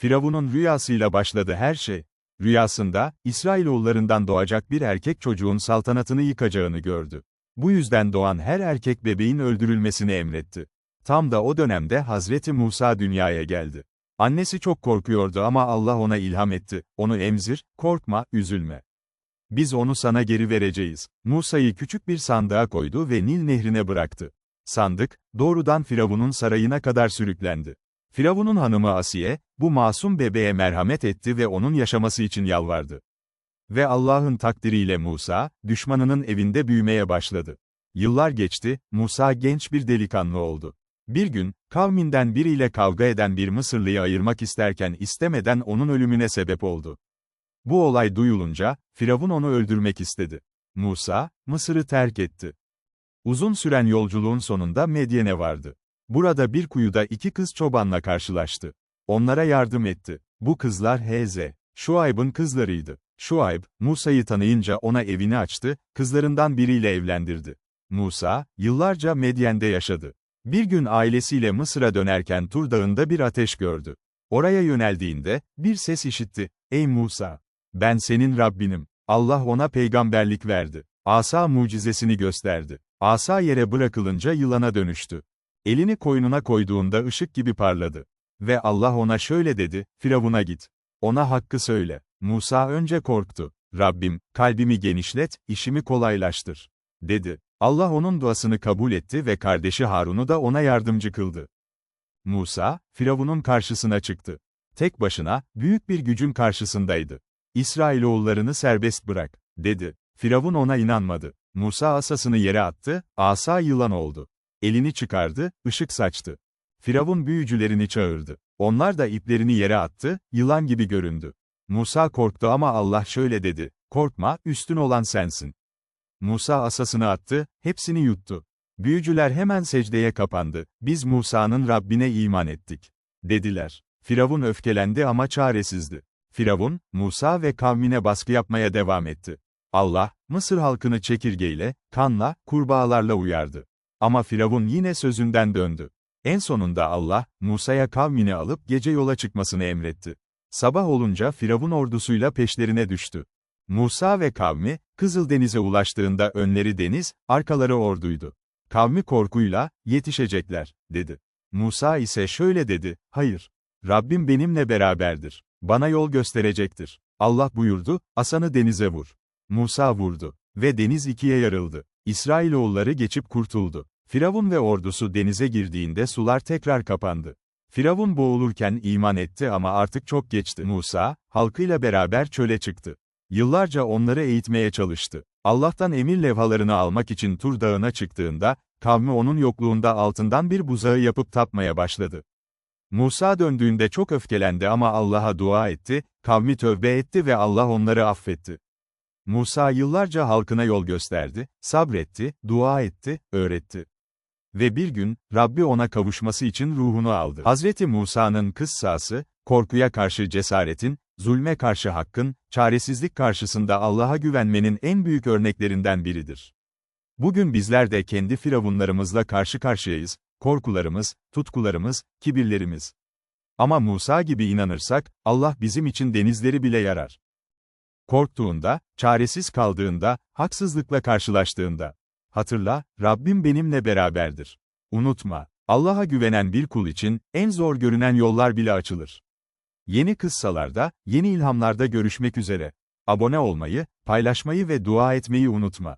Firavun'un rüyasıyla başladı her şey. Rüyasında, İsrailoğullarından doğacak bir erkek çocuğun saltanatını yıkacağını gördü. Bu yüzden doğan her erkek bebeğin öldürülmesini emretti. Tam da o dönemde Hazreti Musa dünyaya geldi. Annesi çok korkuyordu ama Allah ona ilham etti, onu emzir, korkma, üzülme. Biz onu sana geri vereceğiz. Musa'yı küçük bir sandığa koydu ve Nil nehrine bıraktı. Sandık, doğrudan Firavun'un sarayına kadar sürüklendi. Firavun'un hanımı Asiye, bu masum bebeğe merhamet etti ve onun yaşaması için yalvardı. Ve Allah'ın takdiriyle Musa, düşmanının evinde büyümeye başladı. Yıllar geçti, Musa genç bir delikanlı oldu. Bir gün, kavminden biriyle kavga eden bir Mısırlıyı ayırmak isterken istemeden onun ölümüne sebep oldu. Bu olay duyulunca, Firavun onu öldürmek istedi. Musa, Mısır'ı terk etti. Uzun süren yolculuğun sonunda Medyen'e vardı. Burada bir kuyuda iki kız çobanla karşılaştı. Onlara yardım etti. Bu kızlar Heze, Şuayb'ın kızlarıydı. Şuayb, Musa'yı tanıyınca ona evini açtı, kızlarından biriyle evlendirdi. Musa, yıllarca Medyen'de yaşadı. Bir gün ailesiyle Mısır'a dönerken Tur Dağı'nda bir ateş gördü. Oraya yöneldiğinde, bir ses işitti. Ey Musa! Ben senin Rabbinim. Allah ona peygamberlik verdi. Asa mucizesini gösterdi. Asa yere bırakılınca yılana dönüştü. Elini koynuna koyduğunda ışık gibi parladı. Ve Allah ona şöyle dedi, Firavun'a git. Ona hakkı söyle. Musa önce korktu. Rabbim, kalbimi genişlet, işimi kolaylaştır. Dedi. Allah onun duasını kabul etti ve kardeşi Harun'u da ona yardımcı kıldı. Musa, Firavun'un karşısına çıktı. Tek başına, büyük bir gücün karşısındaydı. İsrailoğullarını serbest bırak, dedi. Firavun ona inanmadı. Musa asasını yere attı, asa yılan oldu. Elini çıkardı, ışık saçtı. Firavun büyücülerini çağırdı. Onlar da iplerini yere attı, yılan gibi göründü. Musa korktu ama Allah şöyle dedi, korkma, üstün olan sensin. Musa asasını attı, hepsini yuttu. Büyücüler hemen secdeye kapandı, biz Musa'nın Rabbine iman ettik. Dediler. Firavun öfkelendi ama çaresizdi. Firavun, Musa ve kavmine baskı yapmaya devam etti. Allah, Mısır halkını çekirgeyle, kanla, kurbağalarla uyardı. Ama Firavun yine sözünden döndü. En sonunda Allah, Musa'ya kavmini alıp gece yola çıkmasını emretti. Sabah olunca Firavun ordusuyla peşlerine düştü. Musa ve kavmi, Kızıldeniz'e ulaştığında önleri deniz, arkaları orduydu. Kavmi korkuyla, yetişecekler, dedi. Musa ise şöyle dedi, hayır. Rabbim benimle beraberdir. Bana yol gösterecektir. Allah buyurdu, asanı denize vur. Musa vurdu. Ve deniz ikiye yarıldı. İsrailoğulları geçip kurtuldu. Firavun ve ordusu denize girdiğinde sular tekrar kapandı. Firavun boğulurken iman etti ama artık çok geçti. Musa, halkıyla beraber çöle çıktı. Yıllarca onları eğitmeye çalıştı. Allah'tan emir levhalarını almak için Tur Dağı'na çıktığında, kavmi onun yokluğunda altından bir buzağı yapıp tapmaya başladı. Musa döndüğünde çok öfkelendi ama Allah'a dua etti, kavmi tövbe etti ve Allah onları affetti. Musa yıllarca halkına yol gösterdi, sabretti, dua etti, öğretti. Ve bir gün, Rabbi ona kavuşması için ruhunu aldı. Hazreti Musa'nın kıssası, korkuya karşı cesaretin, zulme karşı hakkın, çaresizlik karşısında Allah'a güvenmenin en büyük örneklerinden biridir. Bugün bizler de kendi firavunlarımızla karşı karşıyayız, korkularımız, tutkularımız, kibirlerimiz. Ama Musa gibi inanırsak, Allah bizim için denizleri bile yarar. Korktuğunda, çaresiz kaldığında, haksızlıkla karşılaştığında. Hatırla, Rabbim benimle beraberdir. Unutma, Allah'a güvenen bir kul için, en zor görünen yollar bile açılır. Yeni kıssalarda, yeni ilhamlarda görüşmek üzere. Abone olmayı, paylaşmayı ve dua etmeyi unutma.